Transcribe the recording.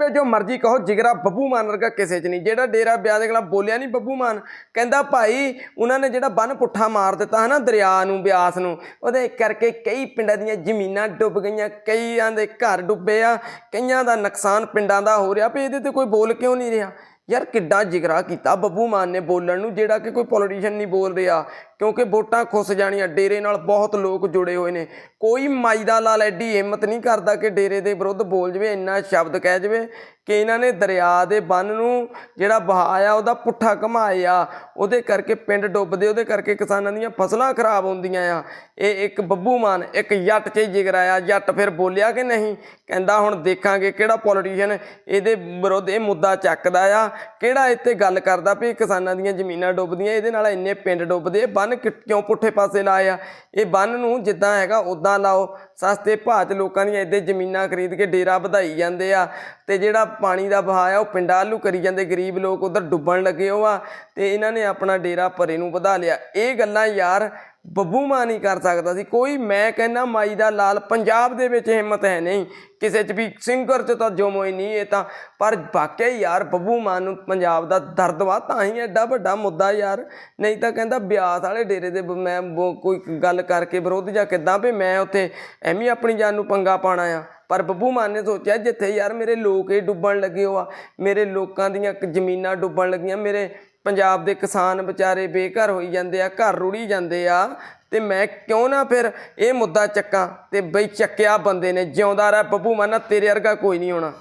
ਵੇ ਜੋ ਮਰਜ਼ੀ ਕਹੋ, ਜਿਗਰਾ ਬੱਬੂ ਮਾਨ ਵਰਗਾ ਕਿਸੇ 'ਚ ਨਹੀਂ। ਜਿਹੜਾ ਡੇਰਾ ਵਿਆਹ ਦੇ ਖਿਲਾਫ ਬੋਲਿਆ ਨਹੀਂ ਬੱਬੂ ਮਾਨ, ਕਹਿੰਦਾ ਭਾਈ ਉਹਨਾਂ ਨੇ ਜਿਹੜਾ ਬੰਨ ਪੁੱਠਾ ਮਾਰ ਦਿੱਤਾ ਹਨਾ ਦਰਿਆ ਨੂੰ, ਬਿਆਸ ਨੂੰ, ਉਹਦੇ ਕਰਕੇ ਕਈ ਪਿੰਡਾਂ ਦੀਆਂ ਜ਼ਮੀਨਾਂ ਡੁੱਬ ਗਈਆਂ, ਕਈਆਂ ਦੇ ਘਰ ਡੁੱਬੇ ਆ, ਕਈਆਂ ਦਾ ਨੁਕਸਾਨ ਪਿੰਡਾਂ ਦਾ ਹੋ ਰਿਹਾ, ਵੀ ਇਹਦੇ ਤੇ ਕੋਈ ਬੋਲ ਕਿਉਂ ਨਹੀਂ ਰਿਹਾ? ਯਾਰ ਕਿੱਡਾ ਜਿਗਰਾ ਕੀਤਾ ਬੱਬੂ ਮਾਨ ਨੇ ਬੋਲਣ ਨੂੰ, ਜਿਹੜਾ ਕਿ ਕੋਈ ਪੋਲੀਟੀਸ਼ੀਅਨ ਨਹੀਂ ਬੋਲ ਰਿਹਾ, ਕਿਉਂਕਿ ਵੋਟਾਂ ਖੁੱਸ ਜਾਣੀਆਂ, ਡੇਰੇ ਨਾਲ ਬਹੁਤ ਲੋਕ ਜੁੜੇ ਹੋਏ ਨੇ। ਕੋਈ ਮਾਈ ਦਾ ਲਾਲ ਐਡੀ ਹਿੰਮਤ ਨਹੀਂ ਕਰਦਾ ਕਿ ਡੇਰੇ ਦੇ ਵਿਰੁੱਧ ਬੋਲ ਜਵੇ, ਇੰਨਾ ਸ਼ਬਦ ਕਹਿ ਜਵੇ। ਕਿ ਇਹਨਾਂ ਨੇ ਦਰਿਆ ਦੇ ਬੰਨ ਨੂੰ ਜਿਹੜਾ ਵਹਾਇਆ ਉਹਦਾ ਪੁੱਠਾ ਘਮਾਇਆ ਉਹਦੇ ਕਰਕੇ ਪਿੰਡ ਡੁੱਬਦੇ, ਉਹਦੇ ਕਰਕੇ ਕਿਸਾਨਾਂ ਦੀਆਂ ਫਸਲਾਂ ਖਰਾਬ ਹੁੰਦੀਆਂ ਆ। ਇਹ ਇੱਕ ਬੱਬੂ ਮਾਨ, ਇੱਕ ਜੱਟ 'ਚ ਹੀ ਜਿਗਰਾ ਆ ਜੱਟ ਫਿਰ ਬੋਲਿਆ ਕਿ ਨਹੀਂ? ਕਹਿੰਦਾ ਹੁਣ ਦੇਖਾਂਗੇ ਕਿਹੜਾ ਪੋਲੀਟੀਸ਼ੀਅਨ ਇਹਦੇ ਵਿਰੁੱਧ ਇਹ ਮੁੱਦਾ ਚੱਕਦਾ ਆ। ਕਿਹੜਾ ਇੱਥੇ ਗੱਲ ਕਰਦਾ ਵੀ ਕਿਸਾਨਾਂ ਦੀਆਂ ਜ਼ਮੀਨਾਂ ਡੁੱਬਦੀਆਂ, ਇਹਦੇ ਨਾਲ ਇੰਨੇ ਪਿੰਡ ਡੁੱਬਦੇ ਬੰਨ ਕਿਉਂ ਪੁੱਠੇ ਪਾਸੇ ਲਾਏ ਆ? ਇਹ ਬੰਨ ਨੂੰ ਜਿੱਦਾਂ ਹੈਗਾ ਉਦਾਂ ਲਾਓ। ਸਸਤੇ ਭਾਅ 'ਚ ਲੋਕਾਂ ਦੀਆਂ ਇੱਦੇ ਜ਼ਮੀਨਾਂ ਖਰੀਦ ਕੇ ਡੇਰਾ ਵਧਾਈ ਜਾਂਦੇ ਆ ਤੇ ਜਿਹੜਾ ਪਾਣੀ ਦਾ ਵਹਾਅ ਆ ਉਹ ਪਿੰਡਾਂ ਨੂੰ ਕਰੀ ਜਾਂਦੇ, ਗਰੀਬ ਲੋਕ ਉਧਰ ਡੁੱਬਣ ਲੱਗੇ ਹੋ ਆ ਤੇ ਇਹਨਾਂ ਨੇ ਆਪਣਾ ਡੇਰਾ ਪਰੇ ਨੂੰ ਵਧਾ ਲਿਆ। ਇਹ ਗੱਲਾਂ ਯਾਰ ਬੱਬੂ ਮਾਂ ਹੀ ਕਰ ਸਕਦਾ ਸੀ। ਕੋਈ ਮੈਂ ਕਹਿੰਦਾ ਮਾਈ ਦਾ ਲਾਲ ਪੰਜਾਬ ਦੇ ਵਿੱਚ ਹਿੰਮਤ ਹੈ ਨਹੀਂ। ਕਿਸੇ 'ਚ ਵੀ ਸਿੰਗਰ 'ਚ ਤਾਂ ਜੋਮੋਈ ਨਹੀਂ ਇਹ ਤਾਂ। ਪਰ ਵਾਕਿਆ ਹੀ ਯਾਰ ਬੱਬੂ ਮਾਨ ਨੂੰ ਪੰਜਾਬ ਦਾ ਦਰਦ ਵਾ ਤਾਂ ਹੀ ਐਡਾ ਵੱਡਾ ਮੁੱਦਾ ਯਾਰ। ਨਹੀਂ ਤਾਂ ਕਹਿੰਦਾ ਬਿਆਸ ਵਾਲੇ ਡੇਰੇ ਦੇ ਬ- ਮੈਂ ਕੋਈ ਗੱਲ ਕਰਕੇ ਵਿਰੋਧ ਜਾਂ ਕਿਦਾਂ ਵੀ ਮੈਂ ਉੱਥੇ ਐਵੇਂ ਆਪਣੀ ਜਾਨ ਨੂੰ ਪੰਗਾ ਪਾਣਾ ਆ। ਪਰ ਬੱਬੂ ਮਾਨ ਨੇ ਸੋਚਿਆ ਜਿੱਥੇ ਯਾਰ ਮੇਰੇ ਲੋਕ ਇਹ ਡੁੱਬਣ ਲੱਗੇ ਹੋ ਆ ਮੇਰੇ ਲੋਕਾਂ ਦੀਆਂ ਜ਼ਮੀਨਾਂ ਡੁੱਬਣ ਲੱਗੀਆਂ, ਮੇਰੇ ਪੰਜਾਬ ਦੇ ਕਿਸਾਨ ਵਿਚਾਰੇ ਬੇਘਰ ਹੋਈ ਜਾਂਦੇ ਆ, ਘਰ ਰੁੜੀ ਜਾਂਦੇ ਆ, ਤੇ ਮੈਂ ਕਿਉਂ ਨਾ ਫਿਰ ਇਹ ਮੁੱਦਾ ਚੱਕਾਂ, ਤੇ ਬਈ ਚੱਕਿਆ ਬੰਦੇ ਨੇ, ਜਿਉਂਦਾ ਰਹਿ ਬੱਬੂ ਮਾਨਾ ਤੇਰੇ ਵਰਗਾ ਕੋਈ ਨਹੀਂ ਹੋਣਾ।